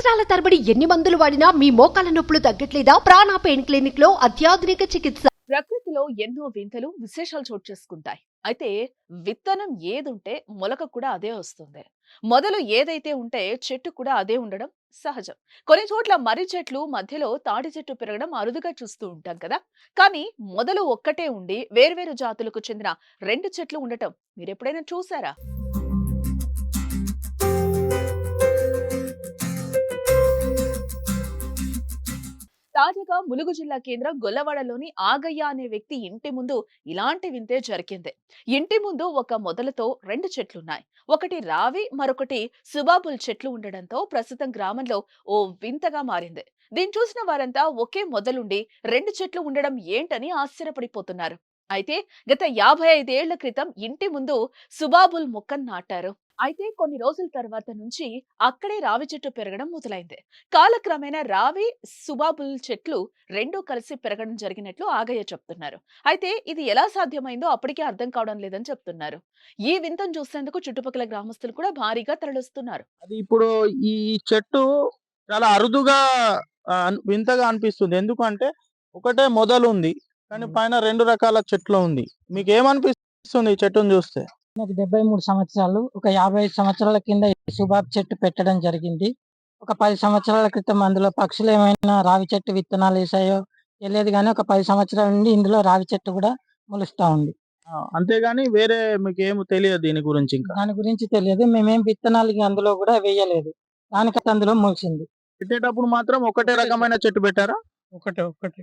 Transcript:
సంవత్సరాల తరబడి ఎన్ని మందులు వాడినా మీ మోకాల నొప్పులు తగ్గట్లేదా? ప్రాణ పెయిన్ క్లినిక్లో అత్యాధునిక చికిత్స. ప్రకృతిలో ఎన్నో వింతలు విశేషాలు చోటు చేసుకుంటాయి. అయితే విత్తనం ఏదుంటే మొలక కూడా అదే వస్తుంది. మొదలు ఏదైతే ఉంటే చెట్టు కూడా అదే ఉండడం సహజం. కొన్ని చోట్ల మర్రి చెట్లు మధ్యలో తాటి చెట్టు పెరగడం అరుదుగా చూస్తూ ఉంటాం కదా! కానీ మొదలు ఒక్కటే ఉండి వేర్వేరు జాతులకు చెందిన రెండు చెట్లు ఉండటం మీరెప్పుడైనా చూసారా? తాజాగా ములుగు జిల్లా కేంద్రం గొల్లవాడలోని ఆగయ్య అనే వ్యక్తి ఇంటి ముందు ఇలాంటి వింతే జరిగింది. ఇంటి ముందు ఒక మొదలతో రెండు చెట్లున్నాయి. ఒకటి రావి మరొకటి సుబాబుల్ చెట్లు ఉండడంతో ప్రస్తుతం గ్రామంలో ఓ వింతగా మారింది. దీన్ని చూసిన వారంతా ఒకే మొదలుండి రెండు చెట్లు ఉండడం ఏంటని ఆశ్చర్యపడిపోతున్నారు. అయితే గత యాభై ఐదేళ్ళ క్రితం ఇంటి ముందు సుబాబుల్ మొక్కను నాటారు. అయితే కొన్ని రోజుల తర్వాత నుంచి అక్కడే రావి చెట్టు పెరగడం మొదలైంది. కాలక్రమేణా రావి సుబాబుల్ చెట్లు రెండూ కలిసి పెరగడం జరిగినట్లు ఆగయ్య చెప్తున్నారు. అయితే ఇది ఎలా సాధ్యమైందో అప్పటికే అర్థం కావడం లేదని చెప్తున్నారు. ఈ వింతను చూసేందుకు చుట్టుపక్కల గ్రామస్తులు కూడా భారీగా తరలిస్తున్నారు. అది ఇప్పుడు ఈ చెట్టు చాలా అరుదుగా ఆ, అన్- వింతగా అనిపిస్తుంది. ఎందుకంటే ఒకటే మొదలు ఉంది కానీ. పైన రెండు రకాల చెట్లు ఉంది. మీకు ఏమనిపిస్తుంది ఈ చెట్టును చూస్తే? నాకు డెబ్బై మూడు సంవత్సరాలు. ఒక యాభై ఐదు సంవత్సరాల కింద సుబాబ్ చెట్టు పెట్టడం జరిగింది. ఒక పది సంవత్సరాల క్రితం అందులో పక్షులు ఏమైనా రావి చెట్టు విత్తనాలు వేసాయో తెలియదు కానీ ఒక పది సంవత్సరాల నుండి ఇందులో రావి చెట్టు కూడా మొలుస్తా ఉంది. అంతేగాని వేరే మీకు ఏమి తెలియదు దీని గురించి ఇంకా? దాని గురించి తెలియదు. మేమేం విత్తనాలు అందులో కూడా వేయలేదు. దానికైతే అందులో మొలిసింది. పెట్టేటప్పుడు మాత్రం ఒకటే రకమైన చెట్టు పెట్టారా? ఒకటే ఒకటి.